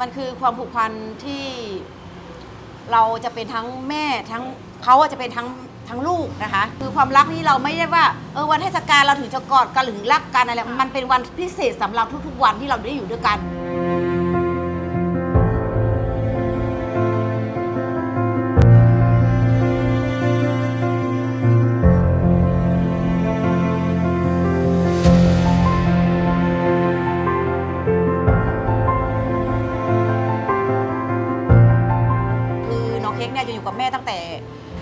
มันคือความผูกพันที่เราจะเป็นทั้งแม่ทั้งเขาอะจะเป็นทั้งทั้งลูกนะคะ คือความรักนี่เราไม่ได้ว่าเออวันเทศกาลเราถึงจะกอดกันหรือรักกันอะไรมันเป็นวันพิเศษสำหรับทุกๆวันที่เราได้อยู่ด้วยกัน ตั้งแต่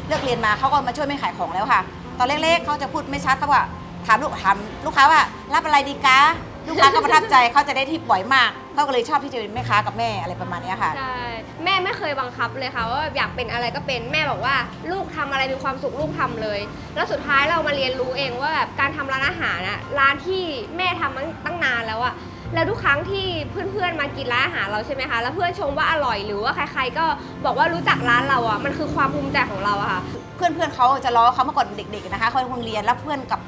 เลิกเรียนมาเขาก็มาช่วยแม่ขายของแล้วค่ะ ตอนเล็กๆเขาจะพูดไม่ชัดเขาว่าถามลูกถามลูกค้าว่ารับอะไรดีกะลูกค้าก็ประทับใจเขาจะได้ที่บ่อยมากเขาก็เลยชอบที่จะเป็นแม่ค้ากับแม่อะไรประมาณเนี้ยค่ะ ใช่แม่ไม่เคยบังคับเลยค่ะว่าอยากเป็นอะไรก็เป็นแม่บอกว่า ลูกทำอะไรมีความสุขลูกทำเลย แล้วสุดท้ายเรามาเรียนรู้เองว่าแบบการทำร้านอาหารอะร้านที่แม่ทำมาตั้งนานแล้วอะ แล้วทุกครั้งที่เพื่อนๆมากินร้านอาหารเราใช่ไหมคะ แล้วเพื่อนชมว่าอร่อยหรือว่าใคร ๆ ก็บอกว่ารู้จักร้านเราอะมันคือความภูมิใจของเราอะค่ะ เพื่อนเพื่อนๆเขาจะล้อเขาเมื่อก่อนเด็กๆนะคะเขาโรงเรียนแล้วเพื่อนกับ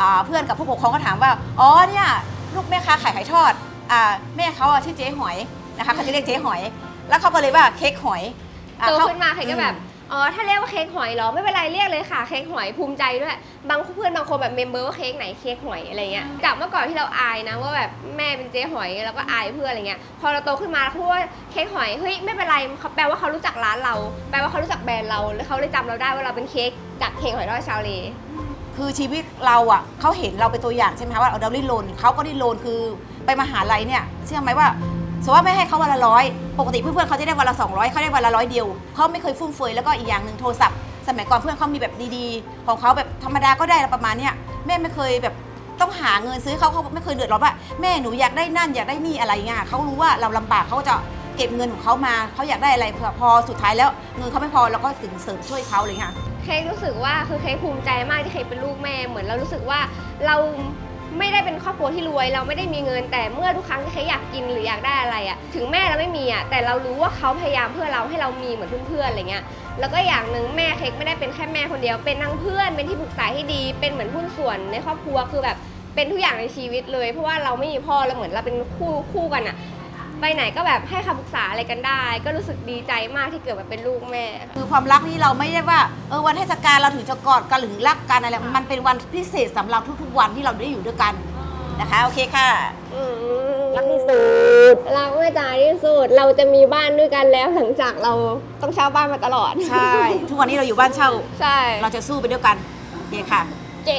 อ่าเพื่อนกับผู้ปกครองก็ถามว่า อ๋อเนี่ยลูกแม่ค้าขายไข่ทอดอ่าแม่เขาอะชื่อเจ๊หอยนะคะเขาจะเรียกเจ๊หอย แล้วเขาก็เลยว่าเค้กหอยอ่โตเขขึ้นมาใครก็แบบอ๋ อ๋อ ถ้าเรียกว่าเค้กหอยเหรอ ไม่เป็นไรเรียกเลยค่ะ เค้กหอยภูมิใจด้วย บางเพื่อนบางคนแบบเมมเบอร์ว่าเค้กไหนเค้กหอยอะไรเงี้ย จากเมื่อก่อนที่เราอายนะว่าแบบแม่เป็นเจ๊หอยแล้วก็อายเพื่อนอะไรเงี้ย พอเราโตขึ้นมาเราพูดว่าเค้กหอย เฮ้ยไม่เป็นไรเขาแปลว่าเขารู้จักร้านเรา แปลว่าเขารู้จักแบรนด์เรา แล้วเขาเลยจำเราได้ว่าเราเป็นเค้กจากเค้กหอยทอดชาวเล คือชีวิตเราอะเขาเห็นเราเป็นตัวอย่างใช่ไหมคะว่าเราดิ้นรนเขาก็ดิ้นรนคือไปมหาลัยเนี่ยเชื่อไหมว่า สมมติว่าไม่ให้เขาวันละร้อยปกติเพื่อนๆเขาจะได้วันละ200เขาได้วันละร้อยเดียวเขาไม่เคยฟุ่มเฟือยแล้วก็อีกอย่างหนึ่งโทรศัพท์ สมัยก่อนเพื่อนเขามีแบบดีๆ ของเขาแบบธรรมดาก็ได้ประมาณเนี้ยแม่ไม่เคยแบบต้องหาเงินซื้อเขาเขาไม่เคยเดือดร้อนว่าแม่หนูอยากได้นั่นอยากได้นี่อะไรเงี้ยเขารู้ว่าเราลำบากเขาก็จะเก็บเงินของเขามาเขาอยากได้อะไรเผื่อพอสุดท้ายแล้วเงินเขาไม่พอเราก็ถึงเสริมช่วยเขาเลยค่ะ เค้กรู้สึกว่าคือเค้กภูมิใจมากที่เค้กเป็นลูกแม่เหมือนเรารู้สึกว่าเรา ไม่ได้เป็นครอบครัวที่รวย เราไม่ได้มีเงินแต่เมื่อทุกครั้งที่เค้กอยากกินหรืออยากได้อะไรอะถึงแม่เราไม่มีอะแต่เรารู้ว่าเขาพยายามเพื่อเราให้เรามีเหมือนเพื่อนๆอะไรเงี้ยแล้วก็อย่างหนึ่งแม่เค้กไม่ได้เป็นแค่แม่คนเดียว เป็นทั้งเพื่อนเป็นที่ปรึกษาที่ดี เป็นเหมือนหุ้นส่วนในครอบครัวคือแบบเป็นทุกอย่างในชีวิตเลย เพราะว่าเราไม่มีพ่อแล้วเหมือนเราเป็นคู่คู่กันอะ ไปไหนก็แบบให้คำปรึกษาอะไรกันได้ ก็รู้สึกดีใจมากที่เกิดมาเป็นลูกแม่ค่ะ คือความรักนี่เราไม่ได้ว่าเออวันเทศกาลเราถึงจะกอดกันหรือรักกันอะไรมันเป็นวันพิเศษสำหรับทุกๆวันที่เราได้อยู่ด้วยกันนะคะโอเคค่ะ อืมรักที่สุด รักแม่จ๋าที่สุด เราจะมีบ้านด้วยกันแล้วหลังจากเราต้องเช่าบ้านมาตลอด ใช่ ทุกวันนี้เราอยู่บ้านเช่า ใช่เราจะสู้ไปด้วยกันโอเคค่ะ เจ๊